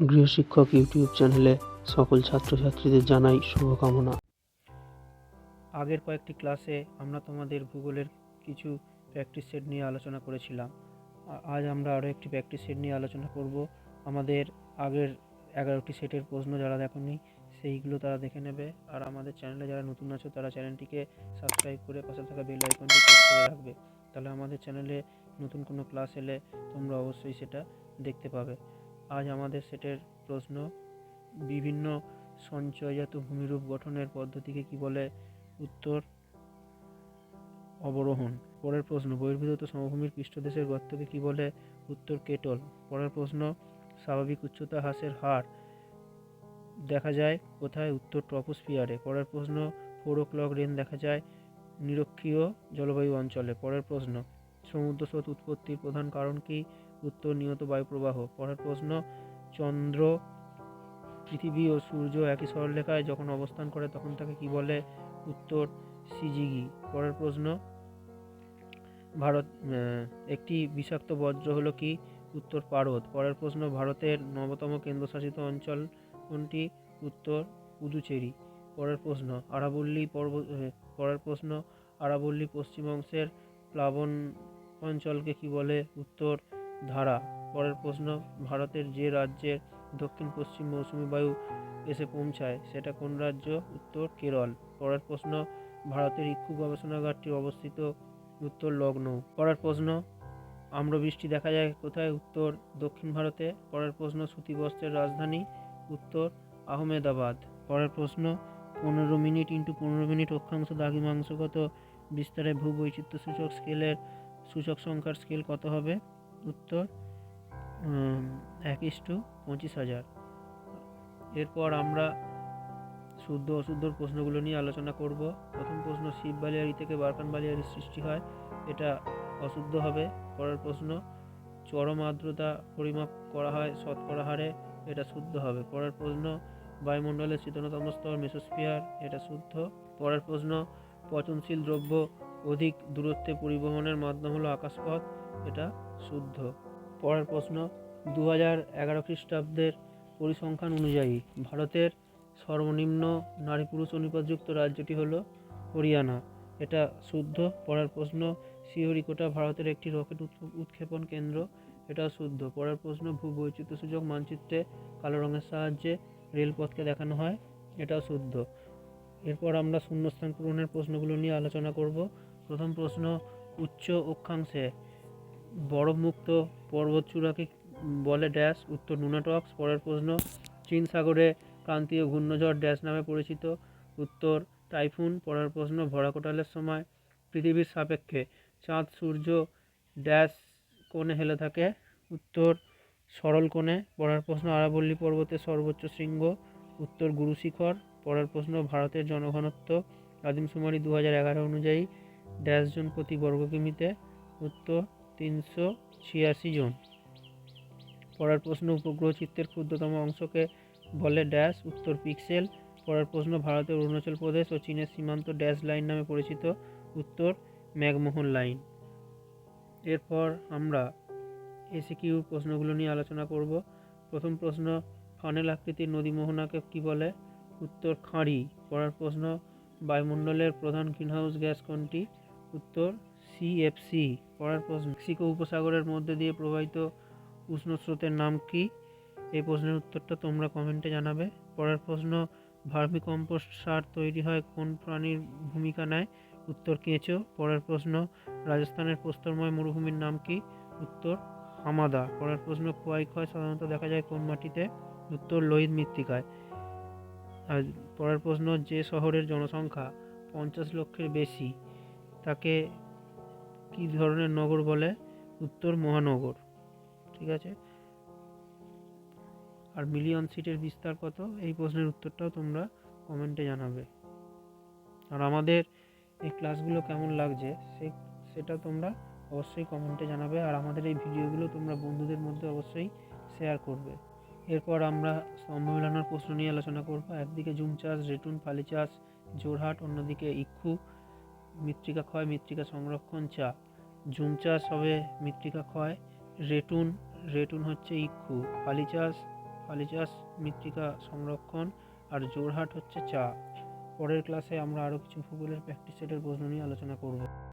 গৃহশিক্ষক YouTube চ্যানেলে সকল ছাত্রছাত্রীদের জানাই শুভকামনা। আগের কয়েকটি ক্লাসে আমরা তোমাদের ভূগোলের কিছু প্র্যাকটিস সেট নিয়ে আলোচনা করেছিলাম। আজ আমরা আরও একটি প্র্যাকটিস সেট নিয়ে আলোচনা করব। আমাদের আগের এগারোটি সেটের প্রশ্ন যারা দেখোনি, সেইগুলো তারা দেখে নেবে। আর আমাদের চ্যানেলে যারা নতুন আছো, তারা চ্যানেলটিকে সাবস্ক্রাইব করে পাশে থাকা বেল আইকনটি প্রেস করে রাখবে। তাহলে আমাদের চ্যানেলে নতুন কোনো ক্লাস এলে তোমরা অবশ্যই সেটা দেখতে পাবে। আজ আমাদের সেটের প্রশ্ন, বিভিন্ন সঞ্চয়জাত ভূমিরূপ গঠনের পদ্ধতিকে কি বলে উত্তর? অবরোহণ। পরের প্রশ্ন, বহির্ভূত সমভূমির পৃষ্ঠদেশের গর্তকে কি বলে উত্তর কেটল? পরের প্রশ্ন, স্বাভাবিক উচ্চতা হ্রাসের হার দেখা যায় কোথায়? উত্তর ট্রপোস্ফিয়ারে। পরের প্রশ্ন ফোর ক্লক রেন দেখা যায় নিরক্ষীয় জলবায়ু অঞ্চলে। পরের প্রশ্ন সমুদ্র স্রোত উৎপত্তির প্রধান কারণ কি? উত্তর নিয়ত বায়ুপ্রবাহ। পরের প্রশ্ন চন্দ্র পৃথিবী ও সূর্য একই সরলরেখায় যখন অবস্থান করে তখন তাকে কি বলে? উত্তর সিজিগি। পরের প্রশ্ন ভারত একটি বিষাক্ত বজ্র হলো কি? উত্তর পারদ। পরের প্রশ্ন ভারতের নবতম কেন্দ্রশাসিত অঞ্চল কোনটি? উত্তর পুদুচেরি। পরের প্রশ্ন আরাবল্লী পর্বত আহ, পরের প্রশ্ন আরাবল্লী পশ্চিম অংশের প্লাবন অঞ্চলকে কি বলে? উত্তর ধারা। পরের প্রশ্ন, ভারতের যে রাজ্যের দক্ষিণ পশ্চিম মৌসুমী বায়ু এসে পৌঁছায়, সেটা কোন রাজ্য? উত্তর কেরল। পরের প্রশ্ন, ভারতের ইক্ষু গবেষণাগারটি অবস্থিত উত্তর লগ্ন পরের প্রশ্ন, আম্রবৃষ্টি দেখা যায় কোথায়? উত্তর দক্ষিণ ভারতে। পরের প্রশ্ন সুতি বস্ত্রের রাজধানী? উত্তর আহমেদাবাদ। পরের প্রশ্ন, পনেরো মিনিট ইন্টু পনেরো মিনিট অক্ষাংশ দ্রাঘিমাংশগত বিস্তারে ভূবৈচিত্র্য সূচক স্কেলের সূচক সংখ্যার স্কেল কত হবে? উত্তর এক ইস্টু পঁচিশ হাজার। এরপর আমরা শুদ্ধ অশুদ্ধর প্রশ্নগুলো নিয়ে আলোচনা করব। প্রথম প্রশ্ন শিব বালিয়ারি থেকে বারকান বালিয়ারির সৃষ্টি হয়। এটা অশুদ্ধ হবে, পরের প্রশ্ন, চরম আর্দ্রতা পরিমাপ করা হয়, শতকরা হারে, এটা শুদ্ধ হবে। পরের প্রশ্ন, বায়ুমণ্ডলের শীতলতম স্তর মেসোস্ফিয়ার, এটা শুদ্ধ। পরের প্রশ্ন, পচনশীল দ্রব্য অধিক দূরত্বে পরিবহনের মাধ্যম হলো আকাশপথ, এটা শুদ্ধ। পরের প্রশ্ন দু হাজার এগারো খ্রিস্টাব্দের পরিসংখ্যান অনুযায়ী ভারতের সর্বনিম্ন নারী পুরুষ অনুপাতযুক্ত রাজ্যটি হলো হরিয়ানা। এটা শুদ্ধ। পরের প্রশ্ন শ্রীহরিকোটা ভারতের একটি রকেট উৎক্ষেপণ কেন্দ্র এটা শুদ্ধ। পরের প্রশ্ন ভূবৈচিত্র্য সূচক মানচিত্রে কালো রঙের সাহায্যে রেলপথকে দেখানো হয়, এটাও শুদ্ধ। এরপর আমরা শূন্যস্থান পূরণের প্রশ্নগুলো নিয়ে আলোচনা করব। প্রথম প্রশ্ন, উচ্চ অক্ষাংশে বরফমুক্ত পর্বতচূড়াকে বলে ড্যাশ, উত্তর নুনাটক্স, পরের প্রশ্ন চীন সাগরে ক্রান্তীয় ঘূর্ণঝড় ড্যাশ নামে পরিচিত, উত্তর টাইফুন, পরের প্রশ্ন, ভরাকোটালের সময়, পৃথিবীর সাপেক্ষে, চাঁদ, সূর্য, ড্যাশ কোণে হেলে থাকে, উত্তর সরল কোণে, পরের প্রশ্ন, আরাবল্লী পর্বতের সর্বোচ্চ শৃঙ্গ, উত্তর গুরুশিখর, পরের প্রশ্ন, ভারতের জনঘনত্ব আদিমশুমারি দু হাজার এগারো অনুযায়ী ড্যাশ জন প্রতি বর্গ কিমিতে উত্তর তিনশো ছিয়াশি জন। পরের প্রশ্ন উপগ্রহ চিত্রের ক্ষুদ্রতম অংশকে বলে ড্যাশ, উত্তর পিক্সেল। পরের প্রশ্ন ভারতের অরুণাচল প্রদেশ ও চীনের সীমান্ত ড্যাশ লাইন নামে পরিচিত। উত্তর ম্যাকমোহন লাইন। এরপর আমরা এসিকিউ প্রশ্নগুলো নিয়ে আলোচনা করব। প্রথম প্রশ্ন, ফানেল আকৃতির নদী মোহনাকে কি বলে? উত্তর খাঁড়ি। পরের প্রশ্ন, বায়ুমণ্ডলের প্রধান গ্রিনহাউস গ্যাস কোনটি? উত্তর সিএফসি পরের প্রশ্ন। মেক্সিকো উপসাগরের মধ্যে দিয়ে প্রবাহিত উষ্ণ স্রোতের নাম কি? এই প্রশ্নের উত্তরটা তোমরা কমেন্টে জানাবে। পরের প্রশ্ন ভার্মি কম্পোস্ট সার তৈরি হয় কোন প্রাণীর ভূমিকা নেয়? উত্তর কেঁচো। পরের প্রশ্ন, রাজস্থানের প্রস্তরময় মরুভূমির নাম কি? উত্তর, হামাদা। পরের প্রশ্ন খোয়াই ক্ষয় সাধারণত দেখা যায় কোন মাটিতে? উত্তর, লোহিত মৃত্তিকায়। আর পরের প্রশ্ন, যে শহরের জনসংখ্যা পঞ্চাশ লক্ষের বেশি? তাকে কি ধরনের নগর বলে? উত্তর মহানগর। ঠিক আছে? আর মিলিয়ন সিটের বিস্তার কত? এই প্রশ্নের উত্তরটাও তোমরা কমেন্টে জানাবে। আর আমাদের এই ক্লাসগুলো কেমন লাগছে সেই সেটা তোমরা অবশ্যই কমেন্টে জানাবে। আর আমাদের এই ভিডিওগুলো তোমরা বন্ধুদের মধ্যে অবশ্যই শেয়ার করবে। এরপর আমরা স্তম্ভ প্রশ্ন নিয়ে আলোচনা করব। একদিকে জুম চাষ রেটুন ফালি চাষ জোরহাট, অন্যদিকে ইক্ষু। মৃত্তিকা ক্ষয়, মৃত্তিকা সংরক্ষণ, চা। জুম চাষ হবে মৃত্তিকা ক্ষয়। রেটুন রেটুন হচ্ছে ইক্ষু। ফালি চাষ হালিচাষ মৃত্তিকা সংরক্ষণ আর জোরহাট হচ্ছে চা। পরের ক্লাসে আমরা আরও কিছু ভূগোলের প্র্যাকটিস সেটের প্রশ্ন নিয়ে আলোচনা করব।